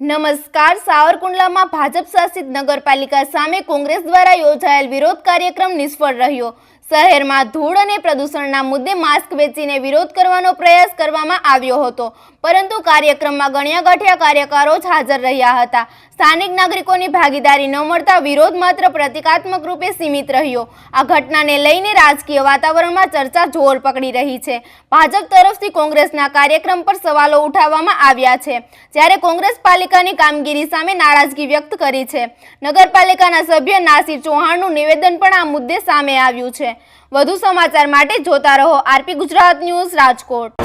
નમસ્કાર, સાવરકુંડલામાં ભાજપ શાસિત નગરપાલિકા સામે કોંગ્રેસ દ્વારા યોજાયેલ વિરોધ કાર્યક્રમ નિષ્ફળ રહ્યો. શહેરમાં ધૂળ અને પ્રદૂષણના મુદ્દે માસ્ક વેચીને વિરોધ કરવાનો પ્રયાસ કરવામાં આવ્યો હતો. પરંતુ કાર્યક્રમમાં ગણ્યા ગઠિયા કાર્યકરો જ હાજર રહ્યા હતા. સ્થાનિક નાગરિકોની ભાગીદારી ન મળતા વિરોધ માત્ર પ્રતિકાત્મક રૂપે સીમિત રહ્યો. આ ઘટનાને લઈને રાજકીય વાતાવરણમાં ચર્ચા જોર પકડી રહી છે. ભાજપ તરફથી કોંગ્રેસના કાર્યક્રમ પર સવાલો ઉઠાવવામાં આવ્યા છે. જ્યારે કોંગ્રેસ પાલિકાની કામગીરી સામે નારાજગી વ્યક્ત કરી છે. નગરપાલિકાના સભ્ય નાસિર ચૌહાણનું નિવેદન પણ આ મુદ્દે સામે આવ્યું છે. વધુ સમાચાર માટે જોતા રહો આરપી ગુજરાત ન્યૂઝ રાજકોટ.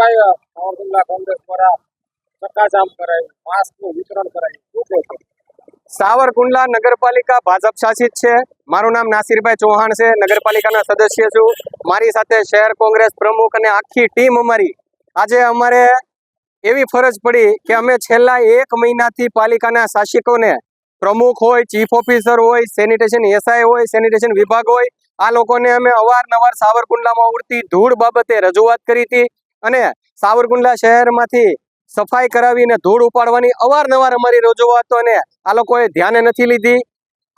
નવીનભાઈ જિલ્લા કોંગ્રેસ દ્વારા ચક્કાજામ કરાયું. માસ્કનું વિતરણ કરાયું. શું કહેશો સાવરકુંડલા નગરપાલિકા ભાજપ શાસિત છે. મારું નામ નાસિરભાઈ ચૌહાણ છે. નગરપાલિકાના સદસ્ય છું. મારી સાથે શહેર કોંગ્રેસ પ્રમુખ અને આખી ટીમ અમારી. આજે અમારે એવી ફરજ પડી કે અમે છેલ્લા એક મહિનાથી પાલિકાના શાસકોને પ્રમુખ હોય, ચીફ ઓફિસર હોય, સેનિટેશન એસઆઈ હોય, સેનિટેશન વિભાગ હોય, આ લોકોને અમે અવારનવાર સાવરકુંડલામાં ઉડતી ધૂળ બાબતે રજૂઆત કરી હતી. અને સાવરકુંડલા શહેરમાંથી સફાઈ કરાવીને ધૂળ ઉપાડવાની અવારનવાર અમારી રજૂઆતો અને આ લોકોએ ધ્યાને નથી લીધી.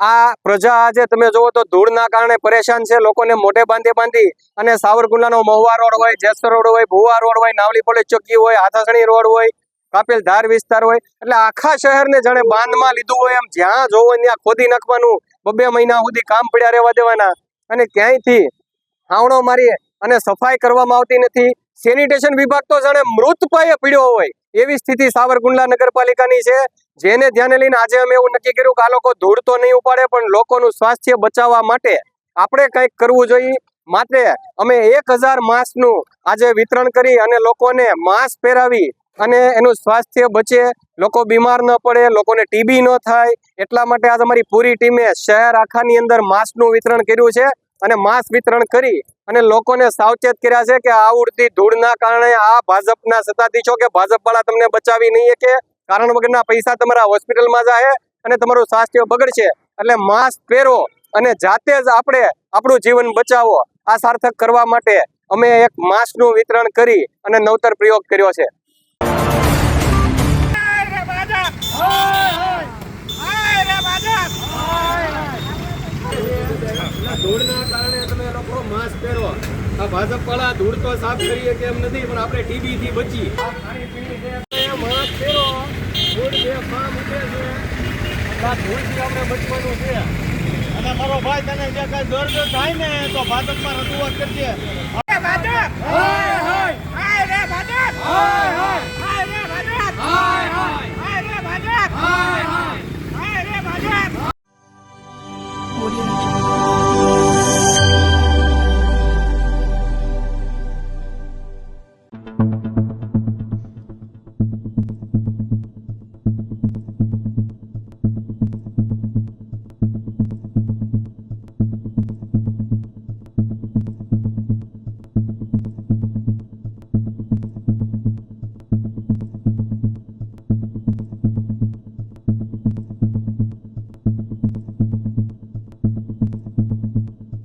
આ પ્રજા આજે તમે જુઓ તો ધૂળના કારણે પરેશાન છે. લોકોને મોઢે બાંધી બાંધી અને સાવરકુંડલાનો મહુવા રોડ હોય, જેસર રોડ હોય, ભુવા રોડ હોય, નાવલી પોલીસ ચોકી હોય, હાથાસણી રોડ હોય, કાપેલ ધાર વિસ્તાર હોય. એટલે આખા શહેરને જાણે બાંધમાં લીધું હોય એમ જ્યાં જોવો ત્યાં ખોદી નાખવાનું, બબે મહિના સુધી કામ પડ્યા રહેવા દેવાના. અને ક્યાંયથી? આવણો મારી અને સફાઈ કરવામાં આવતી નથી. સેનિટેશન વિભાગ તો જાણે મૃત પાયે પીડ્યો હોય એવી સ્થિતિ સાવરકુંડલા નગરપાલિકાની છે. જેને ધ્યાને લઈને આજે અમે એવું નક્કી કર્યું કે આ લોકો ધૂળ તો નહીં ઉપાડે, પણ લોકોનું સ્વાસ્થ્ય બચાવવા માટે આપણે કંઈક કરવું જોઈએ. માટે અમે એક હજાર માસ્કનું આજે વિતરણ કરી અને લોકોને માસ્ક પહેરાવી અને એનું સ્વાસ્થ્ય બચે. લોકો બીમાર ન પડે, લોકોને ટીબી ન થાય. એટલા માટે આજે અમારી પૂરી ટીમે શહેર આખાની અંદર માસ્કનું વિતરણ કર્યું છે. અને માસ્ક વિતરણ કરી અને લોકોને સાવચેત કર્યા છે કે આ ઉડતી ધૂળના કારણે આ ભાજપના સત્તાધીશો કે ભાજપ વાળા તમને બચાવી નહીં કે કારણ વગરના પૈસા તમારા હોસ્પિટલમાં જાય અને તમારું સ્વાસ્થ્ય બગડશે. એટલે માસ્ક પહેરો અને જાતે જ આપણે આપણું જીવન બચાવો. આ સાર્થક કરવા માટે અમે એક માસ્કનું વિતરણ કરી અને નવતર પ્રયોગ કર્યો છે. ધૂળના કારણે તમે લોકો માસ્ક પહેરો. આ ભાજપ વાળા ધૂળ તો સાફ કરીએ કેમ નથી, પણ આપણે ટીબી થી બચી માસ્ક પહેરો ધૂળ ફામ ઉઠે છે આ ધૂળથી આપણે બચવાનું છે. અને મારો ભાઈ તને જે કઈ દર્દ થાય ને, તો ભાજપમાં રજૂઆત કરજે.